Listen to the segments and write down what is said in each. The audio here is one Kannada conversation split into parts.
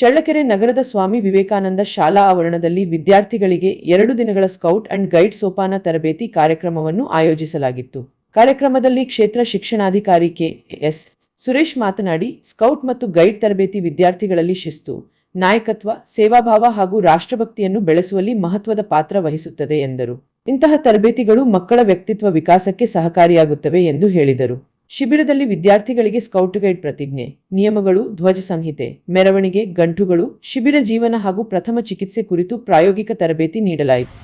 ಚಳ್ಳಕೆರೆ ನಗರದ ಸ್ವಾಮಿ ವಿವೇಕಾನಂದ ಶಾಲಾ ಆವರಣದಲ್ಲಿ ವಿದ್ಯಾರ್ಥಿಗಳಿಗೆ ಎರಡು ದಿನಗಳ ಸ್ಕೌಟ್ ಅಂಡ್ ಗೈಡ್ ಸೋಪಾನ ತರಬೇತಿ ಕಾರ್ಯಕ್ರಮವನ್ನು ಆಯೋಜಿಸಲಾಗಿತ್ತು. ಕಾರ್ಯಕ್ರಮದಲ್ಲಿ ಕ್ಷೇತ್ರ ಶಿಕ್ಷಣಾಧಿಕಾರಿ ಕೆ ಎಸ್ ಸುರೇಶ್ ಮಾತನಾಡಿ, ಸ್ಕೌಟ್ ಮತ್ತು ಗೈಡ್ ತರಬೇತಿ ವಿದ್ಯಾರ್ಥಿಗಳಲ್ಲಿ ಶಿಸ್ತು, ನಾಯಕತ್ವ, ಸೇವಾಭಾವ ಹಾಗೂ ರಾಷ್ಟ್ರಭಕ್ತಿಯನ್ನು ಬೆಳೆಸುವಲ್ಲಿ ಮಹತ್ವದ ಪಾತ್ರ ವಹಿಸುತ್ತದೆ ಎಂದರು. ಇಂತಹ ತರಬೇತಿಗಳು ಮಕ್ಕಳ ವ್ಯಕ್ತಿತ್ವ ವಿಕಾಸಕ್ಕೆ ಸಹಕಾರಿಯಾಗುತ್ತವೆ ಎಂದು ಹೇಳಿದರು. ಶಿಬಿರದಲ್ಲಿ ವಿದ್ಯಾರ್ಥಿಗಳಿಗೆ ಸ್ಕೌಟ್ ಗೈಡ್ ಪ್ರತಿಜ್ಞೆ ನಿಯಮಗಳು ಧ್ವಜ ಸಂಹಿತೆ ಮೆರವಣಿಗೆ ಗಂಟುಗಳು ಶಿಬಿರ ಜೀವನ ಹಾಗೂ ಪ್ರಥಮ ಚಿಕಿತ್ಸೆ ಕುರಿತು ಪ್ರಾಯೋಗಿಕ ತರಬೇತಿ ನೀಡಲಾಯಿತು.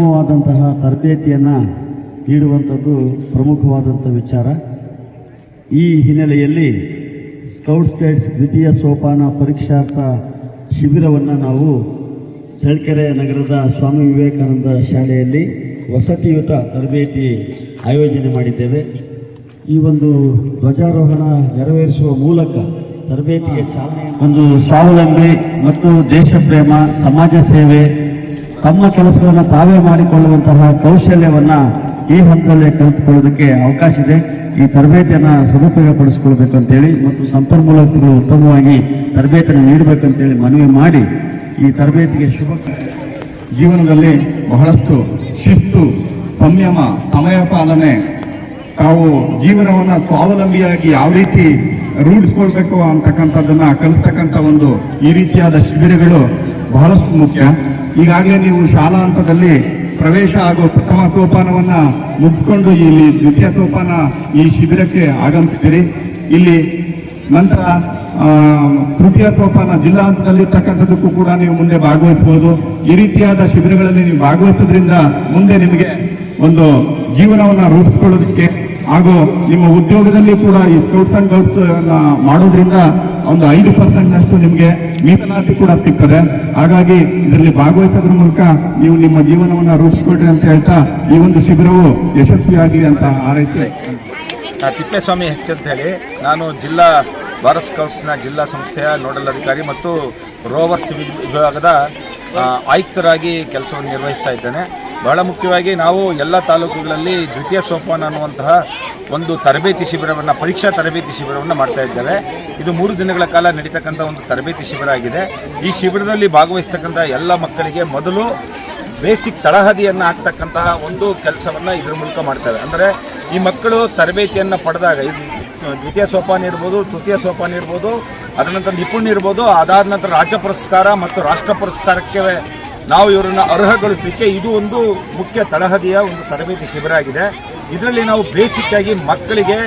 ಉತ್ತಮವಾದಂತಹ ತರಬೇತಿಯನ್ನು ನೀಡುವಂಥದ್ದು ಪ್ರಮುಖವಾದಂಥ ವಿಚಾರ. ಈ ಹಿನ್ನೆಲೆಯಲ್ಲಿ ಸ್ಕೌಟ್ಸ್ ಗೈಡ್ಸ್ ದ್ವಿತೀಯ ಸೋಪಾನ ಪರೀಕ್ಷಾರ್ಥ ಶಿಬಿರವನ್ನು ನಾವು ಚಳ್ಳಕೆರೆ ನಗರದ ಸ್ವಾಮಿ ವಿವೇಕಾನಂದ ಶಾಲೆಯಲ್ಲಿ ವಸತಿಯುತ ತರಬೇತಿ ಆಯೋಜನೆ ಮಾಡಿದ್ದೇವೆ. ಈ ಒಂದು ಧ್ವಜಾರೋಹಣ ನೆರವೇರಿಸುವ ಮೂಲಕ ತರಬೇತಿಗೆ ಚಾಲನೆ ಒಂದು ಸ್ವಾವಲಂಬಿ ಮತ್ತು ದೇಶ ಪ್ರೇಮ ಸಮಾಜ ಸೇವೆ ತಮ್ಮ ಕೆಲಸಗಳನ್ನು ತಾವೇ ಮಾಡಿಕೊಳ್ಳುವಂತಹ ಕೌಶಲ್ಯವನ್ನು ಈ ಹಂತದಲ್ಲಿ ಕಲಿತುಕೊಳ್ಳೋದಕ್ಕೆ ಅವಕಾಶ ಇದೆ. ಈ ತರಬೇತಿಯನ್ನು ಸದುಪಯೋಗ ಅಂತೇಳಿ ಮತ್ತು ಸಂಪನ್ಮೂಲಗಳು ಉತ್ತಮವಾಗಿ ತರಬೇತಿಯನ್ನು ನೀಡಬೇಕಂತೇಳಿ ಮನವಿ ಮಾಡಿ ಈ ತರಬೇತಿಗೆ ಶುಭ ಜೀವನದಲ್ಲಿ ಬಹಳಷ್ಟು ಶಿಸ್ತು, ಸಂಯಮ ಸಮಯ ಪಾಲನೆ ತಾವು ಜೀವನವನ್ನು ಸ್ವಾವಲಂಬಿಯಾಗಿ ಯಾವ ರೀತಿ ರೂಢಿಸ್ಕೊಳ್ಬೇಕು ಅಂತಕ್ಕಂಥದ್ದನ್ನು ಕಲಿಸ್ತಕ್ಕಂಥ ಒಂದು ಈ ರೀತಿಯಾದ ಶಿಬಿರಗಳು ಬಹಳಷ್ಟು ಮುಖ್ಯ. ಈಗಾಗಲೇ ನೀವು ಶಾಲಾ ಹಂತದಲ್ಲಿ ಪ್ರವೇಶ ಹಾಗೂ ಪ್ರಥಮ ಸೋಪಾನವನ್ನ ಮುಗಿಸ್ಕೊಂಡು ಇಲ್ಲಿ ದ್ವಿತೀಯ ಸೋಪಾನ ಈ ಶಿಬಿರಕ್ಕೆ ಆಗಮಿಸಿದ್ದೀರಿ. ಇಲ್ಲಿ ನಂತರ ತೃತೀಯ ಸೋಪಾನ ಜಿಲ್ಲಾ ಹಂತದಲ್ಲಿ ಇರ್ತಕ್ಕಂಥದ್ದಕ್ಕೂ ಕೂಡ ನೀವು ಮುಂದೆ ಭಾಗವಹಿಸಬಹುದು. ಈ ರೀತಿಯಾದ ಶಿಬಿರಗಳಲ್ಲಿ ನೀವು ಭಾಗವಹಿಸೋದ್ರಿಂದ ಮುಂದೆ ನಿಮಗೆ ಒಂದು ಜೀವನವನ್ನು ರೂಪಿಸ್ಕೊಳ್ಳೋದಕ್ಕೆ ಹಾಗೂ ನಿಮ್ಮ ಉದ್ಯೋಗದಲ್ಲಿ ಕೂಡ ಈ ಸ್ಕೌಟ್ಸ್ ಅಂಡ್ ಗರ್ಲ್ಸ್ ಮಾಡೋದ್ರಿಂದ ಒಂದು ಐದು ಪರ್ಸೆಂಟ್ ನಷ್ಟು ನಿಮಗೆ ಮೀಸಲಾತಿ ಕೂಡ ಸಿಗ್ತದೆ. ಹಾಗಾಗಿ ಇದರಲ್ಲಿ ಭಾಗವಹಿಸೋದ್ರ ಮೂಲಕ ನೀವು ನಿಮ್ಮ ಜೀವನವನ್ನು ರೂಪಿಸ್ಕೊಳ್ರಿ ಅಂತ ಹೇಳ್ತಾ ಈ ಒಂದು ಶಿಬಿರವು ಯಶಸ್ವಿಯಾಗಲಿ ಅಂತ ಹಾರೈಸಿ ಆ, ತಿಪ್ಪೇಸ್ವಾಮಿ ಹೆಚ್ ಅಂತ ಹೇಳಿ ನಾನು ಜಿಲ್ಲಾ ಭಾರತ್ ಸ್ಕೌಟ್ಸ್ನ ಜಿಲ್ಲಾ ಸಂಸ್ಥೆಯ ನೋಡಲ್ ಅಧಿಕಾರಿ ಮತ್ತು ರೋವರ್ಸ್ ವಿಭಾಗದ ಆಯುಕ್ತರಾಗಿ ಕೆಲಸವನ್ನು ನಿರ್ವಹಿಸ್ತಾ ಇದ್ದೇನೆ. ಬಹಳ ಮುಖ್ಯವಾಗಿ ನಾವು ಎಲ್ಲ ತಾಲೂಕುಗಳಲ್ಲಿ ದ್ವಿತೀಯ ಸೋಪಾನ ಅನ್ನುವಂತಹ ಒಂದು ತರಬೇತಿ ಶಿಬಿರವನ್ನು, ಪರೀಕ್ಷಾ ತರಬೇತಿ ಶಿಬಿರವನ್ನು ಮಾಡ್ತಾ ಇದ್ದೇವೆ. ಇದು ಮೂರು ದಿನಗಳ ಕಾಲ ನಡೀತಕ್ಕಂಥ ಒಂದು ತರಬೇತಿ ಶಿಬಿರ ಆಗಿದೆ. ಈ ಶಿಬಿರದಲ್ಲಿ ಭಾಗವಹಿಸ್ತಕ್ಕಂಥ ಎಲ್ಲ ಮಕ್ಕಳಿಗೆ ಮೊದಲು ಬೇಸಿಕ್ ತಳಹದಿಯನ್ನು ಹಾಕ್ತಕ್ಕಂತಹ ಒಂದು ಕೆಲಸವನ್ನು ಇದರ ಮೂಲಕ ಮಾಡ್ತೇವೆ. ಅಂದರೆ ಈ ಮಕ್ಕಳು ತರಬೇತಿಯನ್ನು ಪಡೆದಾಗ, ಇದು ದ್ವಿತೀಯ ಸೋಪಾನ ಇರ್ಬೋದು, ತೃತೀಯ ಸೋಪಾನ ಇರ್ಬೋದು, ಅದರ ನಂತರ ನಿಪುಣ ಇರ್ಬೋದು, ಅದಾದ ನಂತರ ರಾಜ್ಯ ಪುರಸ್ಕಾರ ಮತ್ತು ರಾಷ್ಟ್ರ ಪುರಸ್ಕಾರಕ್ಕೆ ನಾವು ಇವರನ್ನು ಅರ್ಹಗೊಳಿಸಲಿಕ್ಕೆ ಇದು ಒಂದು ಮುಖ್ಯ ತಳಹದಿಯ ಒಂದು ತರಬೇತಿ ಶಿಬಿರ ಆಗಿದೆ. ಇದರಲ್ಲಿ ನಾವು ಬೇಸಿಕ್ ಆಗಿ ಮಕ್ಕಳಿಗೆ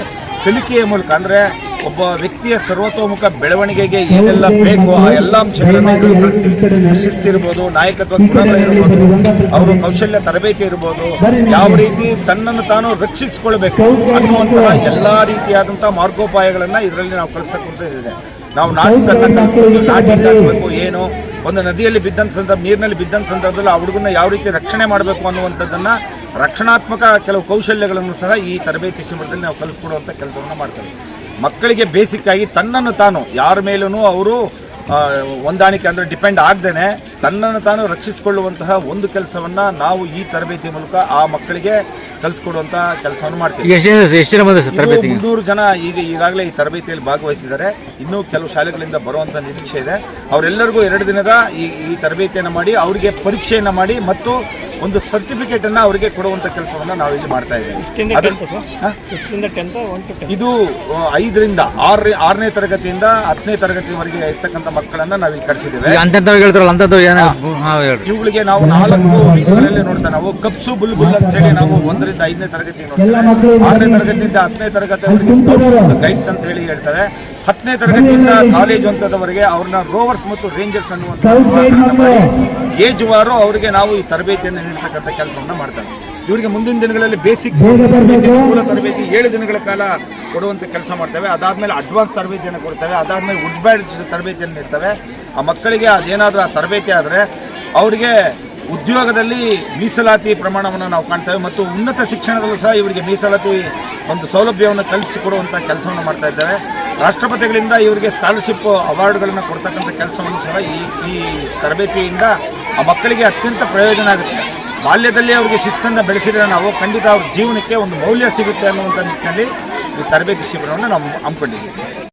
ಕಲಿಕೆಯ ಮೂಲಕ ಅಂದರೆ ಒಬ್ಬ ವ್ಯಕ್ತಿಯ ಸರ್ವತೋಮುಖ ಬೆಳವಣಿಗೆಗೆ ಏನೆಲ್ಲ ಬೇಕು ಆ ಎಲ್ಲ ಅಂಶಗಳನ್ನು ಶಿಸ್ತಿರ್ಬೋದು ನಾಯಕತ್ವ ಗುಣಗಳು ಇರ್ಬೋದು, ಅವರು ಕೌಶಲ್ಯ ತರಬೇತಿ ಇರ್ಬೋದು, ಯಾವ ರೀತಿ ತನ್ನನ್ನು ತಾನು ರಕ್ಷಿಸಿಕೊಳ್ಬೇಕು ಅನ್ನುವಂತಹ ಎಲ್ಲಾ ರೀತಿಯಾದಂತಹ ಮಾರ್ಗೋಪಾಯಗಳನ್ನ ಇದರಲ್ಲಿ ನಾವು ಕಲಿಸ್ತಕ್ಕಂಥದ್ದಿದೆ ನಾವು ನಾಟಿಸ್ತಕ್ಕಂಥ ನಾಟಿ ಏನು ಒಂದು ನದಿಯಲ್ಲಿ ಬಿದ್ದಂಥ ಸಂದರ್ಭ, ನೀರಿನಲ್ಲಿ ಬಿದ್ದಂಥ ಸಂದರ್ಭದಲ್ಲಿ ಆ ಹುಡುಗನ ಯಾವ ರೀತಿ ರಕ್ಷಣೆ ಮಾಡಬೇಕು ಅನ್ನುವಂಥದ್ದನ್ನು ರಕ್ಷಣಾತ್ಮಕ ಕೆಲವು ಕೌಶಲ್ಯಗಳನ್ನು ಸಹ ಈ ತರಬೇತಿ ಶಿಬಿರದಲ್ಲಿ ನಾವು ಕಲಿಸ್ಕೊಡುವಂಥ ಕೆಲಸವನ್ನು ಮಾಡ್ತೇವೆ. ಮಕ್ಕಳಿಗೆ ಬೇಸಿಕ್ಕಾಗಿ ತನ್ನನ್ನು ತಾನು, ಯಾರ ಮೇಲೂ ಅವರು ಹೊಂದಾಣಿಕೆ ಅಂದರೆ ಡಿಪೆಂಡ್ ಆಗ್ದೇನೆ ತನ್ನನ್ನು ತಾನು ರಕ್ಷಿಸಿಕೊಳ್ಳುವಂತಹ ಒಂದು ಕೆಲಸವನ್ನು ನಾವು ಈ ತರಬೇತಿ ಮೂಲಕ ಆ ಮಕ್ಕಳಿಗೆ ಕಲಿಸ್ಕೊಡುವಂತಹ ಕೆಲಸವನ್ನು ಮಾಡ್ತೀವಿ. ಎಷ್ಟು ಜನ ಮುನ್ನೂರು ಜನ ಈಗ ಈಗಾಗಲೇ ಈ ತರಬೇತಿಯಲ್ಲಿ ಭಾಗವಹಿಸಿದ್ದಾರೆ. ಇನ್ನೂ ಕೆಲವು ಶಾಲೆಗಳಿಂದ ಬರುವಂತ ನಿರೀಕ್ಷೆ ಇದೆ. ಅವರೆಲ್ಲರಿಗೂ ಎರಡು ದಿನದ ಈ ಈ ತರಬೇತಿಯನ್ನು ಮಾಡಿ ಅವರಿಗೆ ಪರೀಕ್ಷೆಯನ್ನು ಮಾಡಿ ಮತ್ತು ಒಂದು ಸರ್ಟಿಫಿಕೇಟ್ ಅನ್ನ ಅವರಿಗೆ ಕೊಡುವಂತ ಕೆಲಸವನ್ನ ನಾವು ಇಲ್ಲಿ ಮಾಡ್ತಾ ಇದ್ದೇವೆ? ಇದು ಐದರಿಂದ ಆರ ಆರನೇ ತರಗತಿಯಿಂದ ಹತ್ತನೇ ತರಗತಿವರೆಗೆ ಇರ್ತಕ್ಕಂಥ ಮಕ್ಕಳನ್ನ ನಾವು ಇಲ್ಲಿ ಕರೆಸಿದ್ದೇವೆ. ಇವುಗಳಿಗೆ ನಾವು ನಾಲ್ಕು ನೋಡ್ತಾ ನಾವು ಕಪ್ಸು ಬುಲ್ ಅಂತ ಹೇಳಿ ನಾವು ಒಂದರಿಂದ ಐದನೇ ತರಗತಿ ನೋಡ್ತೇವೆ. ಆರನೇ ತರಗತಿಯಿಂದ ಹತ್ತನೇ ತರಗತಿವರೆಗೆ ಗೈಡ್ಸ್ ಅಂತ ಹೇಳಿ ಹೇಳ್ತಾರೆ. ಹತ್ತನೇ ತರಗತಿಯಿಂದ ಕಾಲೇಜು ಹಂತದವರೆಗೆ ಅವ್ರನ್ನ ರೋವರ್ಸ್ ಮತ್ತು ರೇಂಜರ್ಸ್ ಅನ್ನುವಂಥ ಏಜ್ ವಾರು ಅವರಿಗೆ ನಾವು ಈ ತರಬೇತಿಯನ್ನು ನೀಡತಕ್ಕಂಥ ಕೆಲಸವನ್ನು ಮಾಡ್ತಾರೆ. ಇವರಿಗೆ ಮುಂದಿನ ದಿನಗಳಲ್ಲಿ ಬೇಸಿಕ್ ಮೂಲ ತರಬೇತಿ ಏಳು ದಿನಗಳ ಕಾಲ ಕೊಡುವಂತ ಕೆಲಸ ಮಾಡ್ತೇವೆ. ಅದಾದಮೇಲೆ ಅಡ್ವಾನ್ಸ್ ತರಬೇತಿಯನ್ನು ಕೊಡ್ತೇವೆ. ಅದಾದಮೇಲೆ ವುಡ್ ಬ್ಯಾಡ್ ತರಬೇತಿಯನ್ನು ನೀಡ್ತವೆ. ಆ ಮಕ್ಕಳಿಗೆ ಅದೇನಾದರೂ ಆ ತರಬೇತಿ ಆದರೆ ಅವರಿಗೆ ಉದ್ಯೋಗದಲ್ಲಿ ಮೀಸಲಾತಿ ಪ್ರಮಾಣವನ್ನು ನಾವು ಕಾಣ್ತೇವೆ ಮತ್ತು ಉನ್ನತ ಶಿಕ್ಷಣದಲ್ಲೂ ಸಹ ಇವರಿಗೆ ಮೀಸಲಾತಿ ಒಂದು ಸೌಲಭ್ಯವನ್ನು ಕಲ್ಪಿಸಿಕೊಡುವಂಥ ಕೆಲಸವನ್ನು ಮಾಡ್ತಾ ಇದ್ದೇವೆ. ರಾಷ್ಟ್ರಪತಿಗಳಿಂದ ಇವರಿಗೆ ಸ್ಕಾಲರ್ಶಿಪ್ ಅವಾರ್ಡ್ಗಳನ್ನು ಕೊಡ್ತಕ್ಕಂಥ ಕೆಲಸವನ್ನು ಸಹ ಈ ಈ ತರಬೇತಿಯಿಂದ ಆ ಮಕ್ಕಳಿಗೆ ಅತ್ಯಂತ ಪ್ರಯೋಜನ ಆಗುತ್ತೆ. ಬಾಲ್ಯದಲ್ಲಿ ಅವರಿಗೆ ಶಿಸ್ತನ್ನು ಬೆಳೆಸಿದರೆ ನಾವು ಖಂಡಿತ ಅವ್ರ ಜೀವನಕ್ಕೆ ಒಂದು ಮೌಲ್ಯ ಸಿಗುತ್ತೆ ಅನ್ನುವಂಥ ನಿಟ್ಟಿನಲ್ಲಿ ಈ ತರಬೇತಿ ಶಿಬಿರವನ್ನು ನಾವು ಹಮ್ಮಿಕೊಂಡಿದ್ದೀವಿ.